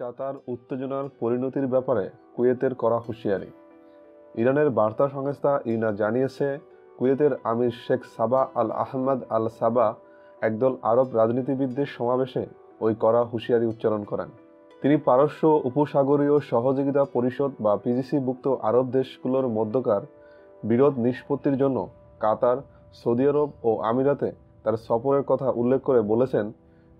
কাতার উত্তেজনার পরিণতির ব্যাপারে কুয়েতের করা হুঁশিয়ারি। ইরানের বার্তা সংস্থা ইনা জানিয়েছে, কুয়েতের আমির শেখ সাবা আল আহমদ আল সাবা একদল আরব রাজনীতিবিদদের সমাবেশে ওই করা হুঁশিয়ারি উচ্চারণ করেন। তিনি পারস্য উপসাগরীয় সহযোগিতা পরিষদ বা পিজিসিভুক্ত আরব দেশগুলোর মধ্যকার বিরোধ নিষ্পত্তির জন্য কাতার, সৌদি আরব ও আমিরাতে তার সফরের কথা উল্লেখ করে বলেছেন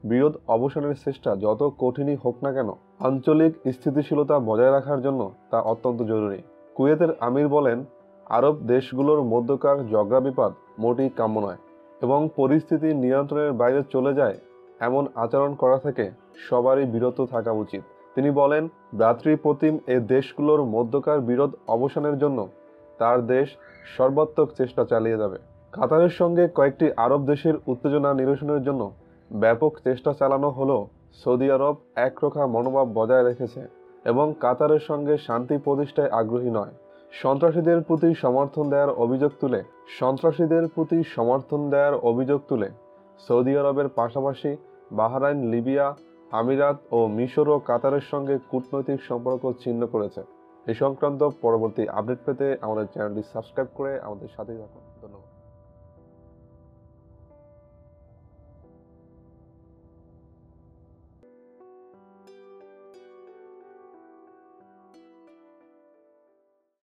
বিরোধ অবসানের চেষ্টা যত কঠিনই হোক না কেন, আঞ্চলিক স্থিতিশীলতা বজায় রাখার জন্য তা অত্যন্ত জরুরি। কুয়েতের আমির বলেন, আরব দেশগুলোর মধ্যকার ঝগড়া বিপাদ মোটেই কাম্য নয় এবং পরিস্থিতি নিয়ন্ত্রণের বাইরে চলে যায় এমন আচরণ করা থেকে সবারই বিরত থাকা উচিত। তিনি বলেন ভ্রাতৃপ্রতিম এ দেশগুলোর মধ্যকার বিরোধ অবসানের জন্য তার দেশ সর্বাত্মক চেষ্টা চালিয়ে যাবে। কাতারের সঙ্গে কয়েকটি আরব দেশের উত্তেজনা নিরসনের জন্য ব্যাপক চেষ্টা চালানো হলেও সৌদি আরব একরোখা মনোভাব বজায় রেখেছে এবং কাতারের সঙ্গে শান্তি প্রতিষ্ঠায় আগ্রহী নয়। সন্ত্রাসীদের প্রতি সমর্থন দেওয়ার অভিযোগ তুলে সন্ত্রাসীদের প্রতি সমর্থন দেওয়ার অভিযোগ তুলে সৌদি আরবের পাশাপাশি বাহরাইন, লিবিয়া, আমিরাত ও মিশর ও কাতারের সঙ্গে কূটনৈতিক সম্পর্ক ছিন্ন করেছে। এ সংক্রান্ত পরবর্তী আপডেট পেতে আমাদের চ্যানেলটি সাবস্ক্রাইব করে আমাদের সাথেই থাকুন।